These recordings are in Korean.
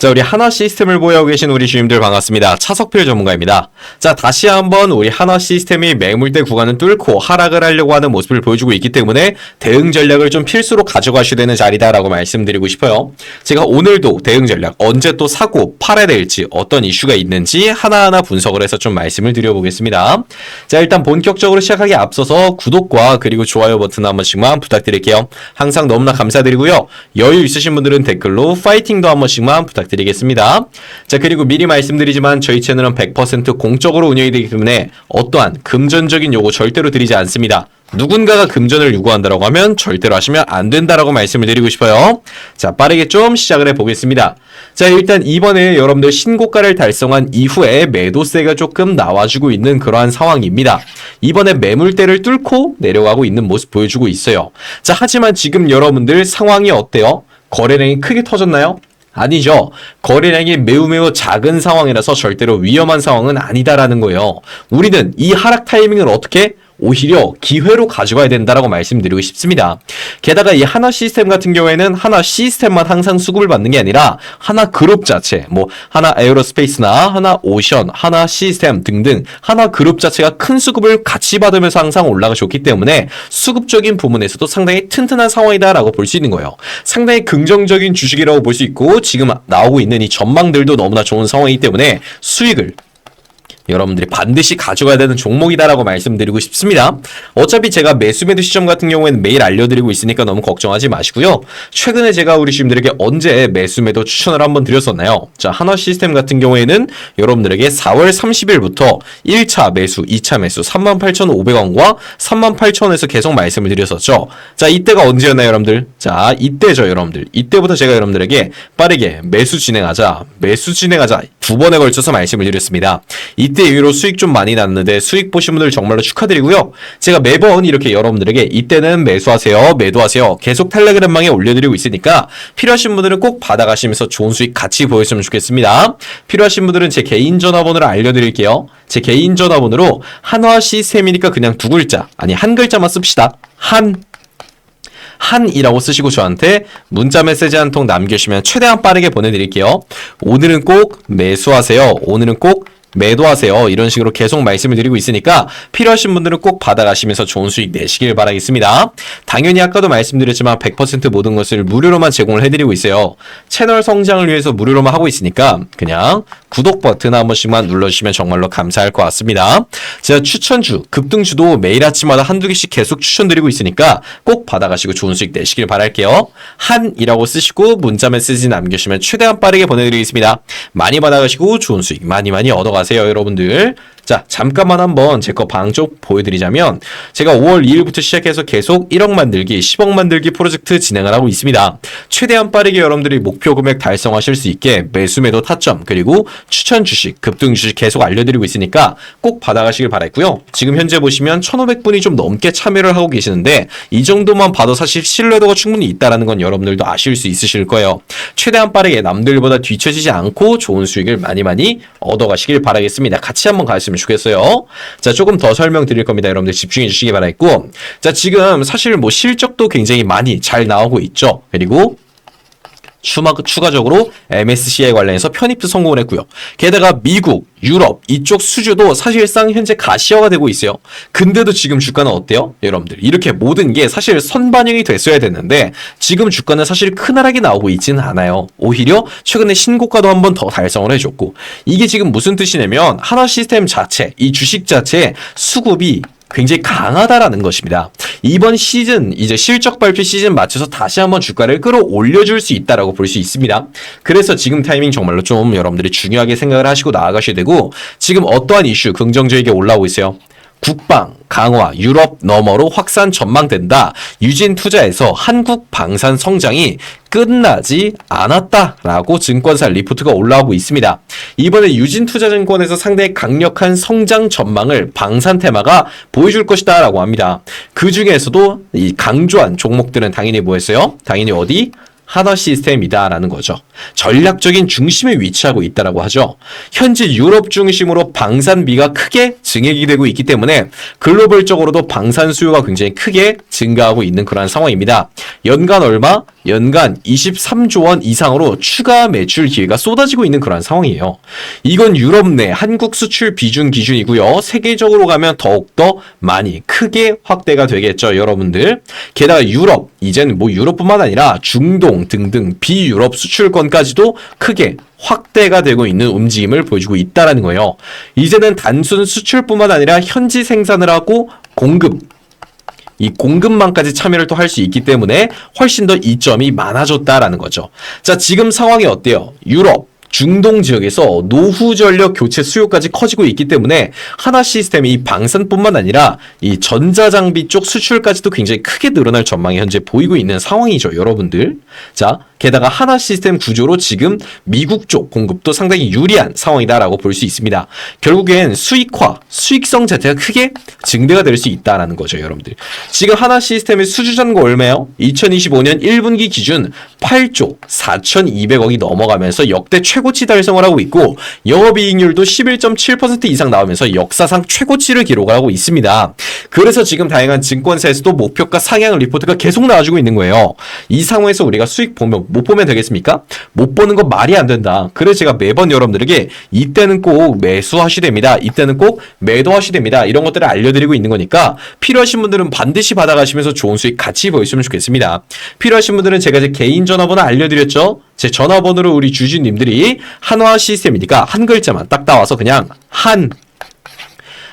자, 우리 하나 시스템을 보유하고 계신 우리 주님들 반갑습니다. 차석필 전문가입니다. 자, 다시 한번 우리 하나 시스템이 매물대 구간을 뚫고 하락을 하려고 하는 모습을 보여주고 있기 때문에 대응 전략을 좀 필수로 가져가셔야 되는 자리다라고 말씀드리고 싶어요. 제가 오늘도 대응 전략 언제 또 사고 팔아야 될지 어떤 이슈가 있는지 하나하나 분석을 해서 좀 말씀을 드려보겠습니다. 자, 일단 본격적으로 시작하기 앞서서 구독과 그리고 좋아요 버튼 한 번씩만 부탁드릴게요. 항상 너무나 감사드리고요. 여유 있으신 분들은 댓글로 파이팅도 한 번씩만 부탁드립니다. 부탁드리겠습니다. 자, 그리고 미리 말씀드리지만 저희 채널은 100% 공적으로 운영이 되기 때문에 어떠한 금전적인 요구 절대로 드리지 않습니다. 누군가가 금전을 요구한다라고 하면 절대로 하시면 안 된다라고 말씀을 드리고 싶어요. 자, 빠르게 좀 시작을 해 보겠습니다. 자, 일단 이번에 여러분들 신고가를 달성한 이후에 매도세가 조금 나와주고 있는 그러한 상황입니다. 이번에 매물대를 뚫고 내려가고 있는 모습 보여주고 있어요. 자, 하지만 지금 여러분들 상황이 어때요? 거래량이 크게 터졌나요? 아니죠. 거래량이 매우 매우 작은 상황이라서 절대로 위험한 상황은 아니다라는 거예요. 우리는 이 하락 타이밍을 어떻게 오히려 기회로 가져가야 된다라고 말씀드리고 싶습니다. 게다가 이 하나 시스템 같은 경우에는 하나 시스템만 항상 수급을 받는 게 아니라 하나 그룹 자체, 뭐 하나 에어로스페이스나 하나 오션, 하나 시스템 등등 하나 그룹 자체가 큰 수급을 같이 받으면서 항상 올라가셨기 때문에 수급적인 부분에서도 상당히 튼튼한 상황이다라고 볼 수 있는 거예요. 상당히 긍정적인 주식이라고 볼 수 있고 지금 나오고 있는 이 전망들도 너무나 좋은 상황이기 때문에 수익을 여러분들이 반드시 가져가야 되는 종목이다라고 말씀드리고 싶습니다. 어차피 제가 매수 매도 시점 같은 경우에는 매일 알려드리고 있으니까 너무 걱정하지 마시고요. 최근에 제가 우리 주님들에게 언제 매수 매도 추천을 한번 드렸었나요? 자, 하나 시스템 같은 경우에는 여러분들에게 4월 30일부터 1차 매수, 2차 매수 38,500원과 38,000원에서 계속 말씀을 드렸었죠. 자, 이때가 언제였나요, 여러분들? 자, 이때죠, 여러분들. 이때부터 제가 여러분들에게 빠르게 매수 진행하자, 매수 진행하자 두 번에 걸쳐서 말씀을 드렸습니다. 이때 이때 이후로 수익 좀 많이 났는데 수익 보신 분들 정말로 축하드리고요. 제가 매번 이렇게 여러분들에게 이때는 매수하세요, 매도하세요. 계속 텔레그램망에 올려드리고 있으니까 필요하신 분들은 꼭 받아가시면서 좋은 수익 같이 보였으면 좋겠습니다. 필요하신 분들은 제 개인 전화번호를 알려드릴게요. 제 개인 전화번호로 한화 시스템이니까 그냥 두 글자, 아니 한 글자만 씁시다. 한 한이라고 쓰시고 저한테 문자 메시지 한 통 남겨주시면 최대한 빠르게 보내드릴게요. 오늘은 꼭 매수하세요. 오늘은 꼭 매도하세요. 이런 식으로 계속 말씀을 드리고 있으니까 필요하신 분들은 꼭 받아가시면서 좋은 수익 내시길 바라겠습니다. 당연히 아까도 말씀드렸지만 100% 모든 것을 무료로만 제공을 해드리고 있어요. 채널 성장을 위해서 무료로만 하고 있으니까 그냥 구독 버튼 한 번씩만 눌러주시면 정말로 감사할 것 같습니다. 제가 추천주, 급등주도 매일 아침마다 한두 개씩 계속 추천드리고 있으니까 꼭 받아가시고 좋은 수익 내시길 바랄게요. 한이라고 쓰시고 문자 메시지 남겨주시면 최대한 빠르게 보내드리겠습니다. 많이 받아가시고 좋은 수익 많이 많이 얻어가 가세요, 여러분들. 자, 잠깐만 한번 제 거 방쪽 보여드리자면 제가 5월 2일부터 시작해서 계속 1억 만들기, 10억 만들기 프로젝트 진행을 하고 있습니다. 최대한 빠르게 여러분들이 목표 금액 달성하실 수 있게 매수 매도 타점 그리고 추천 주식, 급등 주식 계속 알려드리고 있으니까 꼭 받아가시길 바랬고요. 지금 현재 보시면 1,500분이 좀 넘게 참여를 하고 계시는데 이 정도만 봐도 사실 신뢰도가 충분히 있다라는 건 여러분들도 아실 수 있으실 거예요. 최대한 빠르게 남들보다 뒤처지지 않고 좋은 수익을 많이 많이 얻어가시길 바 라겠습니다. 같이 한번 가시면 좋겠어요. 자, 조금 더 설명드릴 겁니다. 여러분들 집중해 주시기 바라겠고. 자, 지금 사실 뭐 실적도 굉장히 많이 잘 나오고 있죠. 그리고 추마, 추가적으로 MSCI 관련해서 편입도 성공을 했고요. 게다가 미국, 유럽 이쪽 수주도 사실상 현재 가시화가 되고 있어요. 근데도 지금 주가는 어때요? 여러분들 이렇게 모든 게 사실 선반영이 됐어야 됐는데 지금 주가는 사실 큰 하락이 나오고 있지는 않아요. 오히려 최근에 신고가도 한 번 더 달성을 해줬고 이게 지금 무슨 뜻이냐면 하나 시스템 자체 이 주식 자체 수급이 굉장히 강하다라는 것입니다. 이번 시즌 이제 실적 발표 시즌 맞춰서 다시 한번 주가를 끌어올려줄 수 있다라고 볼 수 있습니다. 그래서 지금 타이밍 정말로 좀 여러분들이 중요하게 생각을 하시고 나아가셔야 되고 지금 어떠한 이슈 긍정적이게 올라오고 있어요. 국방, 강화, 유럽 너머로 확산 전망된다. 유진 투자에서 한국 방산 성장이 끝나지 않았다라고 증권사 리포트가 올라오고 있습니다. 이번에 유진투자증권에서 상당히 강력한 성장 전망을 방산 테마가 보여줄 것이다라고 합니다. 그 중에서도 이 강조한 종목들은 당연히 뭐였어요? 당연히 어디? 하나 시스템이다라는 거죠. 전략적인 중심에 위치하고 있다라고 하죠. 현재 유럽 중심으로 방산비가 크게 증액이 되고 있기 때문에 글로벌적으로도 방산 수요가 굉장히 크게 증가하고 있는 그러한 상황입니다. 연간 얼마? 연간 23조 원 이상으로 추가 매출 기회가 쏟아지고 있는 그러한 상황이에요. 이건 유럽 내 한국 수출 비중 기준이고요. 세계적으로 가면 더욱더 많이 크게 확대가 되겠죠, 여러분들. 게다가 유럽, 이제는 뭐 유럽뿐만 아니라 중동 등등 비유럽 수출권까지도 크게 확대가 되고 있는 움직임을 보여주고 있다라는 거예요. 이제는 단순 수출뿐만 아니라 현지 생산을 하고 공급 이 공급망까지 참여를 또 할 수 있기 때문에 훨씬 더 이점이 많아졌다라는 거죠. 자, 지금 상황이 어때요? 유럽, 중동 지역에서 노후 전력 교체 수요까지 커지고 있기 때문에 하나 시스템이 이 방산뿐만 아니라 이 전자장비 쪽 수출까지도 굉장히 크게 늘어날 전망이 현재 보이고 있는 상황이죠, 여러분들. 자, 게다가 하나 시스템 구조로 지금 미국 쪽 공급도 상당히 유리한 상황이다라고 볼 수 있습니다. 결국엔 수익화, 수익성 자체가 크게 증대가 될 수 있다라는 거죠, 여러분들. 지금 하나 시스템의 수주잔고 얼마요? 2025년 1분기 기준 8조 4,200억이 넘어가면서 역대 최고치 달성을 하고 있고 영업이익률도 11.7% 이상 나오면서 역사상 최고치를 기록을 하고 있습니다. 그래서 지금 다양한 증권사에서도 목표가 상향 리포트가 계속 나와주고 있는 거예요. 이 상황에서 우리가 수익 보면 못 보면 되겠습니까? 못 보는 건 말이 안 된다. 그래서 제가 매번 여러분들에게 이때는 꼭 매수하셔야 됩니다. 이때는 꼭 매도하셔야 됩니다. 이런 것들을 알려드리고 있는 거니까 필요하신 분들은 반드시 받아가시면서 좋은 수익 같이 보였으면 좋겠습니다. 필요하신 분들은 제가 제 개인 전화번호 알려드렸죠? 제 전화번호로 우리 주주님들이 한화 시스템이니까 한 글자만 딱 따와서 그냥 한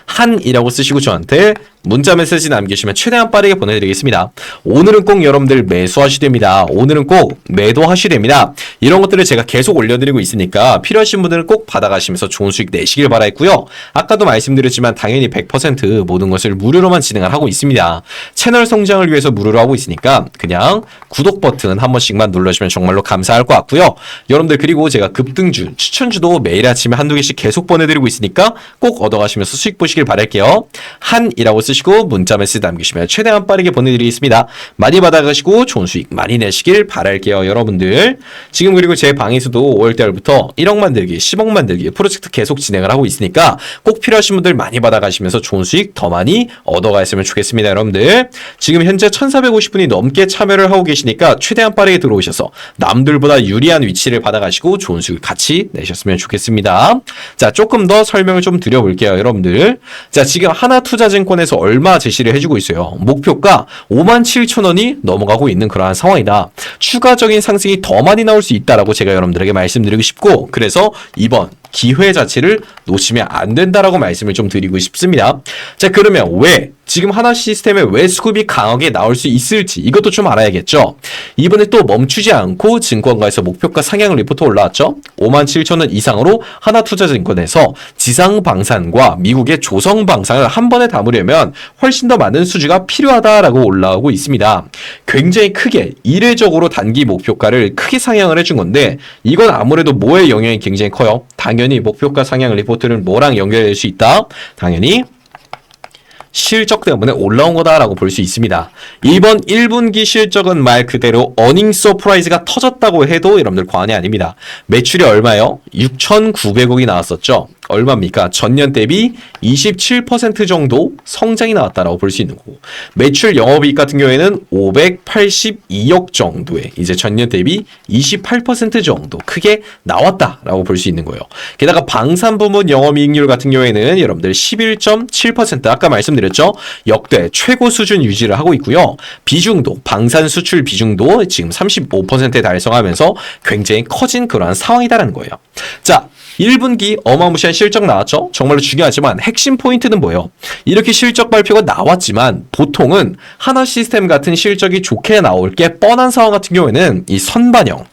한이라고 쓰시고 저한테 문자 메시지 남기시면 최대한 빠르게 보내드리겠습니다. 오늘은 꼭 여러분들 매수하셔야 됩니다. 오늘은 꼭 매도하셔야 됩니다. 이런 것들을 제가 계속 올려드리고 있으니까 필요하신 분들은 꼭 받아가시면서 좋은 수익 내시길 바라겠고요. 아까도 말씀드렸지만 당연히 100% 모든 것을 무료로만 진행을 하고 있습니다. 채널 성장을 위해서 무료로 하고 있으니까 그냥 구독 버튼 한 번씩만 눌러주시면 정말로 감사할 것 같고요. 여러분들 그리고 제가 급등주, 추천주도 매일 아침에 한두 개씩 계속 보내드리고 있으니까 꼭 얻어가시면서 수익 보시길 바랄게요. 한이라고 쓰시 고 문자 메시지 남기시면 최대한 빠르게 보내드리겠습니다. 많이 받아가시고 좋은 수익 많이 내시길 바랄게요. 여러분들. 지금 그리고 제 방에서도 5월달부터 1억 만들기, 10억 만들기 프로젝트 계속 진행을 하고 있으니까 꼭 필요하신 분들 많이 받아가시면서 좋은 수익 더 많이 얻어가셨으면 좋겠습니다. 여러분들. 지금 현재 1450분이 넘게 참여를 하고 계시니까 최대한 빠르게 들어오셔서 남들보다 유리한 위치를 받아가시고 좋은 수익 같이 내셨으면 좋겠습니다. 자, 조금 더 설명을 좀 드려볼게요. 여러분들. 자, 지금 하나투자증권에서 얼마 제시를 해주고 있어요. 목표가 5만 7천 원이 넘어가고 있는 그러한 상황이다. 추가적인 상승이 더 많이 나올 수 있다라고 제가 여러분들에게 말씀드리고 싶고 그래서 이번 기회 자체를 놓치면 안 된다라고 말씀을 좀 드리고 싶습니다. 자, 그러면 왜 지금 하나 시스템에 왜 수급이 강하게 나올 수 있을지 이것도 좀 알아야겠죠. 이번에 또 멈추지 않고 증권가에서 목표가 상향 리포트 올라왔죠. 5만 7천 원 이상으로 하나투자증권에서 지상방산과 미국의 조성방산을 한 번에 담으려면 훨씬 더 많은 수주가 필요하다라고 올라오고 있습니다. 굉장히 크게 이례적으로 단기 목표가를 크게 상향을 해준 건데 이건 아무래도 뭐의 영향이 굉장히 커요. 당연히 목표가 상향 리포트는 뭐랑 연결될 수 있다? 당연히 실적 때문에 올라온 거다라고 볼 수 있습니다. 이번 1분기 실적은 말 그대로 어닝 서프라이즈가 터졌다고 해도 여러분들 과언이 아닙니다. 매출이 얼마요? 6,900억이 나왔었죠. 얼마입니까? 전년 대비 27% 정도 성장이 나왔다라고 볼 수 있는 거고 매출 영업이익 같은 경우에는 582억 정도의 이제 전년 대비 28% 정도 크게 나왔다라고 볼 수 있는 거예요. 게다가 방산 부문 영업이익률 같은 경우에는 여러분들 11.7% 아까 말씀드렸죠. 역대 최고 수준 유지를 하고 있고요. 비중도 방산 수출 비중도 지금 35%에 달성하면서 굉장히 커진 그러한 상황이다라는 거예요. 자, 1분기 어마무시한 실적 나왔죠? 정말로 중요하지만 핵심 포인트는 뭐예요? 이렇게 실적 발표가 나왔지만 보통은 하나 시스템 같은 실적이 좋게 나올 게 뻔한 상황 같은 경우에는 이 선반영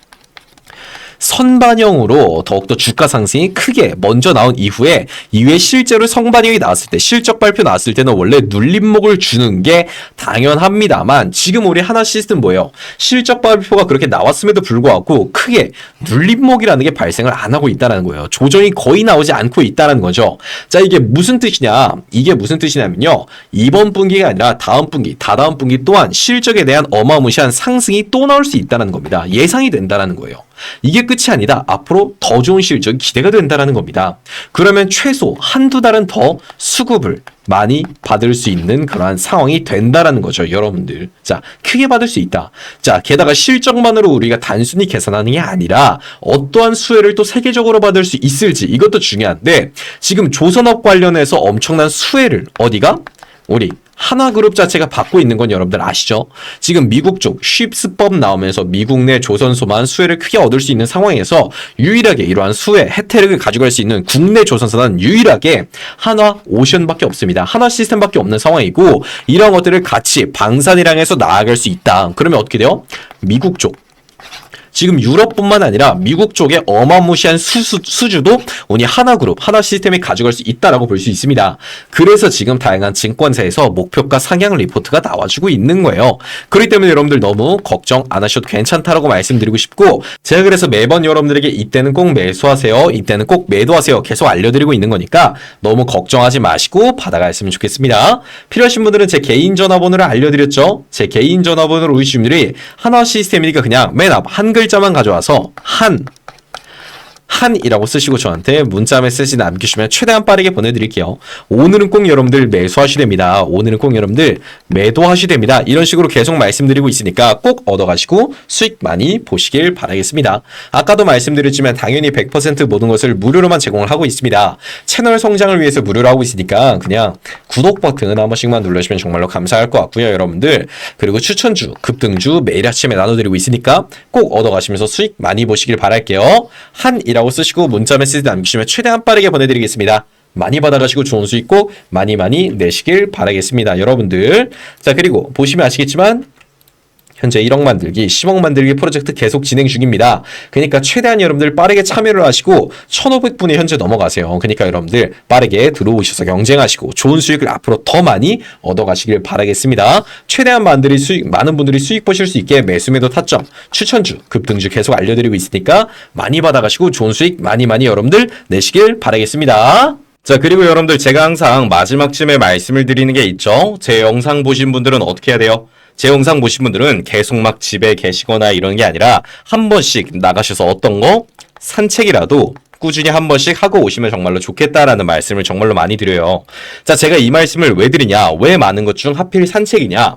선반영으로 더욱더 주가 상승이 크게 먼저 나온 이후에 이후에 실제로 성반영이 나왔을 때 실적 발표 나왔을 때는 원래 눌림목을 주는 게 당연합니다만 지금 우리 하나 시스템 뭐예요? 실적 발표가 그렇게 나왔음에도 불구하고 크게 눌림목이라는 게 발생을 안 하고 있다는 거예요. 조정이 거의 나오지 않고 있다는 거죠. 자 이게 무슨 뜻이냐? 이게 무슨 뜻이냐면요. 이번 분기가 아니라 다음 분기, 다다음 분기 또한 실적에 대한 어마무시한 상승이 또 나올 수 있다는 겁니다. 예상이 된다는 거예요. 이게 끝이 아니다. 앞으로 더 좋은 실적이 기대가 된다는 겁니다. 그러면 최소 한두 달은 더 수급을 많이 받을 수 있는 그러한 상황이 된다라는 거죠, 여러분들. 자, 크게 받을 수 있다. 자, 게다가 실적만으로 우리가 단순히 계산하는 게 아니라 어떠한 수혜를 또 세계적으로 받을 수 있을지 이것도 중요한데 지금 조선업 관련해서 엄청난 수혜를 어디가? 우리 하나그룹 자체가 받고 있는 건 여러분들 아시죠? 지금 미국 쪽 쉽스법 나오면서 미국 내 조선소만 수혜를 크게 얻을 수 있는 상황에서 유일하게 이러한 수혜, 혜택을 가져갈 수 있는 국내 조선사는 유일하게 한화 오션밖에 없습니다. 한화 시스템밖에 없는 상황이고 이런 것들을 같이 방산이랑 해서 나아갈 수 있다. 그러면 어떻게 돼요? 미국 쪽 지금 유럽뿐만 아니라 미국 쪽에 어마무시한 수수, 수주도 우리 하나그룹, 하나 시스템이 가져갈 수 있다라고 볼 수 있습니다. 그래서 지금 다양한 증권사에서 목표가 상향 리포트가 나와주고 있는 거예요. 그렇기 때문에 여러분들 너무 걱정 안 하셔도 괜찮다라고 말씀드리고 싶고 제가 그래서 매번 여러분들에게 이때는 꼭 매수하세요. 이때는 꼭 매도하세요. 계속 알려드리고 있는 거니까 너무 걱정하지 마시고 받아가셨으면 좋겠습니다. 필요하신 분들은 제 개인 전화번호를 알려드렸죠. 제 개인 전화번호로 오시는 분들이 하나 시스템이니까 그냥 맨 앞 한글 글자만 가져와서 한 한이라고 쓰시고 저한테 문자 메시지 남기시면 최대한 빠르게 보내드릴게요. 오늘은 꼭 여러분들 매수하시 됩니다. 오늘은 꼭 여러분들 매도하시 됩니다. 이런 식으로 계속 말씀드리고 있으니까 꼭 얻어가시고 수익 많이 보시길 바라겠습니다. 아까도 말씀드렸지만 당연히 100% 모든 것을 무료로만 제공을 하고 있습니다. 채널 성장을 위해서 무료로 하고 있으니까 그냥 구독 버튼 한 번씩만 눌러주시면 정말로 감사할 것 같고요. 여러분들 그리고 추천주, 급등주 매일 아침에 나눠드리고 있으니까 꼭 얻어가시면서 수익 많이 보시길 바랄게요. 한 이라고 쓰시고 문자 메시지 남기시면 최대한 빠르게 보내드리겠습니다. 많이 받아가시고 좋은 수익 꼭 많이 많이 내시길 바라겠습니다. 여러분들. 자, 그리고 보시면 아시겠지만 현재 1억 만들기, 10억 만들기 프로젝트 계속 진행 중입니다. 그러니까 최대한 여러분들 빠르게 참여를 하시고 1,500분이 현재 넘어가세요. 그러니까 여러분들 빠르게 들어오셔서 경쟁하시고 좋은 수익을 앞으로 더 많이 얻어가시길 바라겠습니다. 최대한 많은 수익, 많은 분들이 수익 보실 수 있게 매수매도 타점, 추천주, 급등주 계속 알려드리고 있으니까 많이 받아가시고 좋은 수익 많이 많이 여러분들 내시길 바라겠습니다. 자, 그리고 여러분들 제가 항상 마지막쯤에 말씀을 드리는 게 있죠. 제 영상 보신 분들은 어떻게 해야 돼요? 제 영상 보신 분들은 계속 막 집에 계시거나 이런 게 아니라 한 번씩 나가셔서 어떤 거 산책이라도 꾸준히 한 번씩 하고 오시면 정말로 좋겠다라는 말씀을 정말로 많이 드려요. 자, 제가 이 말씀을 왜 드리냐? 왜 많은 것 중 하필 산책이냐?